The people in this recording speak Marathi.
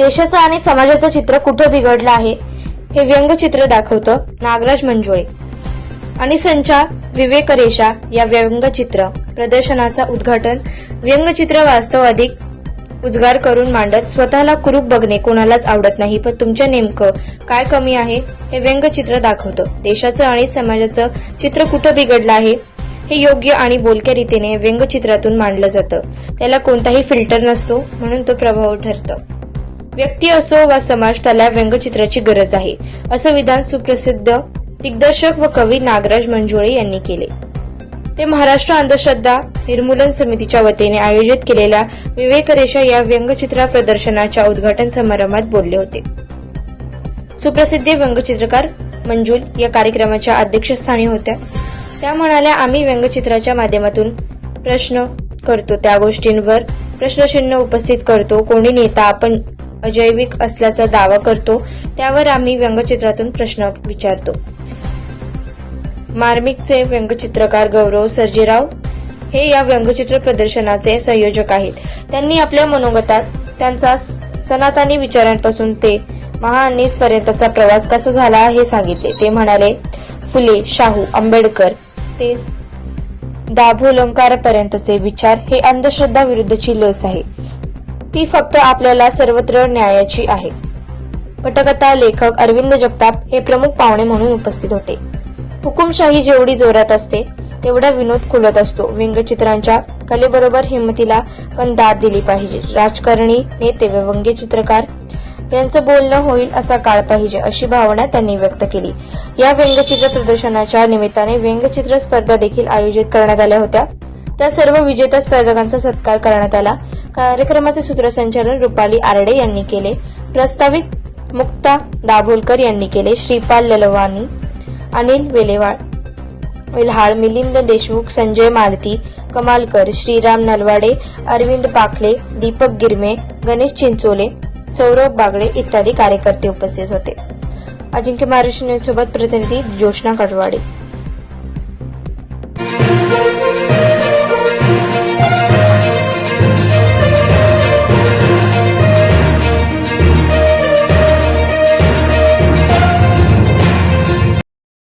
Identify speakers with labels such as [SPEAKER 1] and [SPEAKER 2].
[SPEAKER 1] देशाचं आणि समाजाचं चित्र कुठं बिघडलं आहे हे व्यंगचित्र दाखवतं नागराज मंजुळे. आणि संचा विवेक रेषा या व्यंगचित्र प्रदर्शनाचा उद्घाटन व्यंगचित्र वास्तव अधिक उद्गार करून मांडत स्वतःला कुरूप बघणे कोणालाच आवडत नाही पण तुमच्या नेमकं काय कमी आहे हे व्यंगचित्र दाखवतं. देशाचं आणि समाजाचं चित्र कुठं बिघडलं आहे हे योग्य आणि बोलक्या रीतीने व्यंगचित्रातून मांडलं जातं. त्याला कोणताही फिल्टर नसतो म्हणून तो प्रभाव ठरतं. व्यक्ती असो वा समाज त्याला व्यंगचित्राची गरज आहे असं विधान सुप्रसिद्ध दिग्दर्शक व कवी नागराज मंजुळे यांनी केले. ते महाराष्ट्र अंधश्रद्धा निर्मूलन समितीच्या वतीने आयोजित केलेल्या विवेकरेषा या व्यंगचित्र प्रदर्शनाच्या उद्घाटन समारंभात बोलले होते. सुप्रसिद्ध व्यंगचित्रकार मंजुल या कार्यक्रमाच्या अध्यक्षस्थानी होत्या. त्या म्हणाल्या आम्ही व्यंगचित्राच्या माध्यमातून प्रश्न करतो त्या गोष्टींवर प्रश्नचिन्ह उपस्थित करतो. कोणी नेता आपण अजैविक असल्याचा दावा करतो त्यावर आम्ही व्यंगचित्रातून प्रश्न विचारतो. मार्मिकचे व्यंगचित्रकार गौरव सर्जेराव हे या व्यंगचित्र प्रदर्शनाचे संयोजक आहेत. त्यांनी आपल्या मनोगतात त्यांचा सनातनी विचारांपासून ते महाअनीस पर्यंतचा प्रवास कसा झाला हे सांगितले. ते म्हणाले फुले शाहू आंबेडकर ते दाभोलंकारापर्यंतचे विचार हे अंधश्रद्धा विरुद्धची लस आहे. ती फक्त आपल्याला सर्वत्र न्यायाची आहे. पटकथा लेखक अरविंद जगताप हे प्रमुख पाहुणे म्हणून उपस्थित होते. हुकुमशाही जेवढी जोरात असते तेवढा विनोद खुलत असतो. व्यंगचित्रांच्या कलेबरोबर हिंमतीला पण दाद दिली पाहिजे. राजकारणी नेते व व्यंगचित्रकार यांचं बोलणं होईल असा काळ पाहिजे अशी भावना त्यांनी व्यक्त केली. या व्यंगचित्र प्रदर्शनाच्या निमित्ताने व्यंगचित्र स्पर्धा देखील आयोजित करण्यात आल्या होत्या. त्या सर्व विजेत्या स्पर्धकांचा सत्कार करण्यात आला. कार्यक्रमाचे सूत्रसंचालन रुपाली आरडे यांनी केले. प्रस्तावित मुक्ता दाभोलकर यांनी केले. श्रीपाल ललवानी अनिल वेलेवाळ विल्हाळ मिलिंद देशमुख संजय मालती कमालकर श्रीराम नलवाडे अरविंद पाखले दीपक गिरमे गणेश चिंचोले सौरभ बागडे इत्यादी कार्यकर्ते उपस्थित होते. अजिंक्य महाराष्ट्र न्यूज सोबत प्रतिनिधी जोशना कडवाडे.